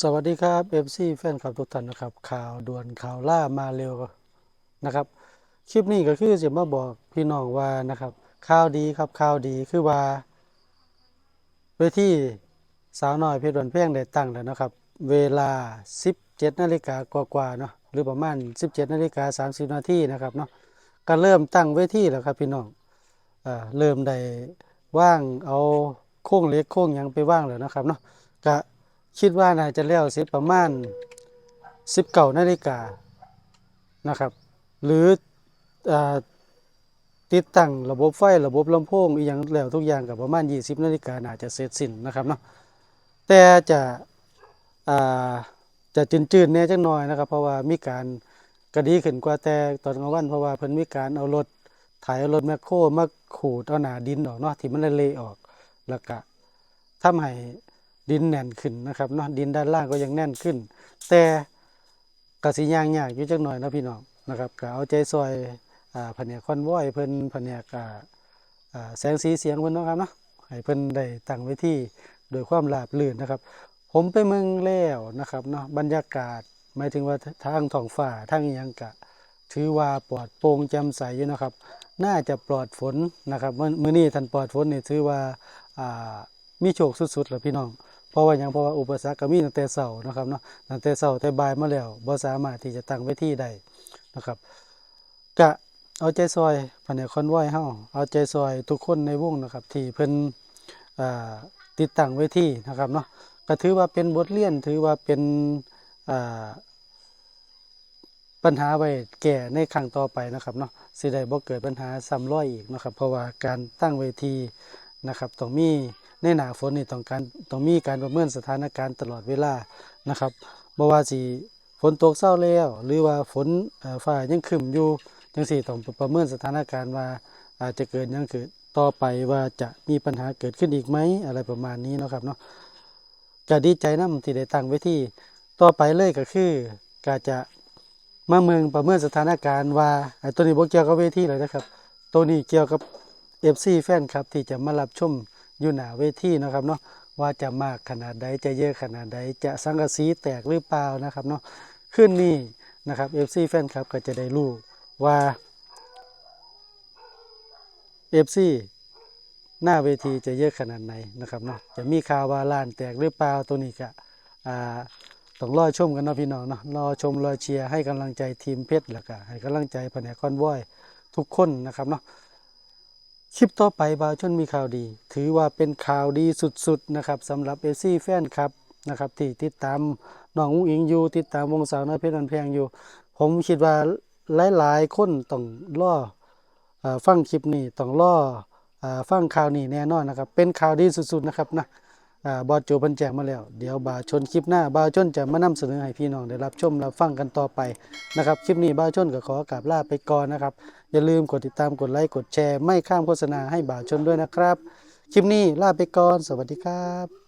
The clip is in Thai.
สวัสดีครับ FC แฟนคลับทุกท่านนะครับ ข่าวด่วนข่าวล่ามาเร็วนะครับคลิปนี้ก็คือจะมาบอกพี่น้องว่านะครับข่าวดีครับข่าวดีคือว่าเวทีสาวน้อยเพชรวันเพียงได้ตั้งแล้วนะครับ เวลา 17นาฬิกากว่าๆเนาะหรือประมาณ 17นาฬิกา30นาทีนะครับเนาะก็เริ่มตั้งเวทีแล้วครับพี่น้องเอ่าเริ่มได้ว่างเอาโค้งเล็กโค้งยังไปว่างแล้วนะครับเนาะก็ คิดว่าน่าจะแล้วเสร็จประมาณ 19นาฬิกานะครับ หรืออติดตั้งระบบไฟระบบลำโพงอีกอย่างแล้วทุกอย่างกับประมาณ 20นาฬิกาน่าจะเสร็จสิ้นนะครับเนาะแต่จะจะจืดๆแน่จังหน่อยนะครับ เพราะว่ามีการกระดีขึ้นกว่าแต่ตอนกลางวันเพราะว่าเพิ่นมีการเอารถถเอารถแมคโครมาขูดเอาหนาดินออกเนาะที่มันเละออกแล้วก็ทำให้ ดินแน่นขึ้นนะครับเนาะดินด้านล่างก็ยังแน่นขึ้น แต่กระสิย่างยากอยู่จักหน่อยนะพี่น้องนะครับก็เอาใจซอยอ่าแผนกคอนวอยเพิ่นแผนกอ่าแสงสีเสียงเพิ่นนะครับเนาะให้เพิ่นได้ตั้งไว้ที่โดยความราบรื่นนะครับ ผมไปเมืองแล้วนะครับเนาะบรรยากาศหมายถึงว่าทางท้องฟ้าทางยังกะ ถือว่าปลอดโปร่งแจ่มใสอยู่นะครับ น่าจะปลอดฝนนะครับมื้อมื้อนี้ท่านปลอดฝนนี่ถือว่าอ่ามีโชคสุดๆแล้วพี่น้อง เพราะว่าหยังเพราะว่าอุปสรรคก็มีตั้งแต่เช้านะครับเนาะตั้งแต่เช้าแต่บ่ายมาแล้วบ่สามารถที่จะตั้งเวทีได้นะครับก็เอาใจซอยแผนกคอนวอยเฮาเอาใจซอยทุกคนในวงนะครับที่เพิ่นติดตั้งเวทีนะครับเนาะก็ถือว่าเป็นบทเรียนถือว่าเป็นปัญหาไว้แก้ในครั้งต่อไปนะครับเนาะสิได้บ่เกิดปัญหาซ้ำรอยอีกนะครับ เพราะว่าการตั้งเวทีนะครับต้องมี ในหนาฝนนี่ต้องการต้องมีการประเมินสถานการณ์ตลอดเวลานะครับบ่ว่าสิฝนตกเช้าแล้วหรือว่าฝนเอ่อฟ้ายังครึ้มอยู่จังซี่ต้องประเมินสถานการณ์ว่าอาจจะเกิดยังเกิดต่อไปว่าจะมีปัญหาเกิดขึ้นอีกไหมอะไรประมาณนี้นะครับเนาะก็ดีใจนํที่ได้ตั้งไว้ที่ต่อไปเลยก็คือก็จะมาเมืองประเมินสถานการณ์ว่าไอ้ตัวนี้บ่เกี่ยวกับเวทีเลยนะครับ ตัวนี้เกี่ยวกับ FC แฟนครับที่จะมารับชม อยู่หนาเวทีนะครับเนาะว่าจะมากขนาดใดจะเยอะขนาดใดจะสังกะสีแตกหรือเปล่านะครับเนาะคืนนี้นะครับ FC แฟนครับก็จะได้รู้ว่า FC หน้าเวทีจะเยอะขนาดไหนนะครับเนาะจะมีข่าวว่าลานแตกหรือเปล่าตัวนี้ก็ต้องรอชมกันเนาะพี่น้องเนาะรอชมรอเชียร์ให้กำลังใจทีมเพชรแล้วก็ให้กำลังใจแผนกคอนวอยทุกคนนะครับเนาะ คลิปต่อไปบาวชนมีข่าวดี ถือว่าเป็นข่าวดีสุดๆนะครับสำหรับเอซี่แฟนครับนะครับที่ติดตามน้องอุ้งอิงอยู่ติดตามวงสาวน้อยเพชรบันแพงอยู่ ผมคิดว่าหลายๆคนต้องรออฟังคลิปนี้ต้องรออฟังข่าวนี้แน่นอนนะครับ เป็นข่าวดีสุดๆนะครับนะ บอสโจพันแจกมาแล้ว เดี๋ยวบ่าวชนคลิปหน้าบ่าวชนจะมานำเสนอให้พี่น้องได้รับชมรับฟังกันต่อไปนะครับคลิปนี้บ่าวชนก็ขอกราบลาไปก่อนนะครับ อย่าลืมกดติดตามกดไลค์กดแชร์ ไม่ข้ามโฆษณาให้บ่าวชนด้วยนะครับ คลิปนี้ลาไปก่อน สวัสดีครับ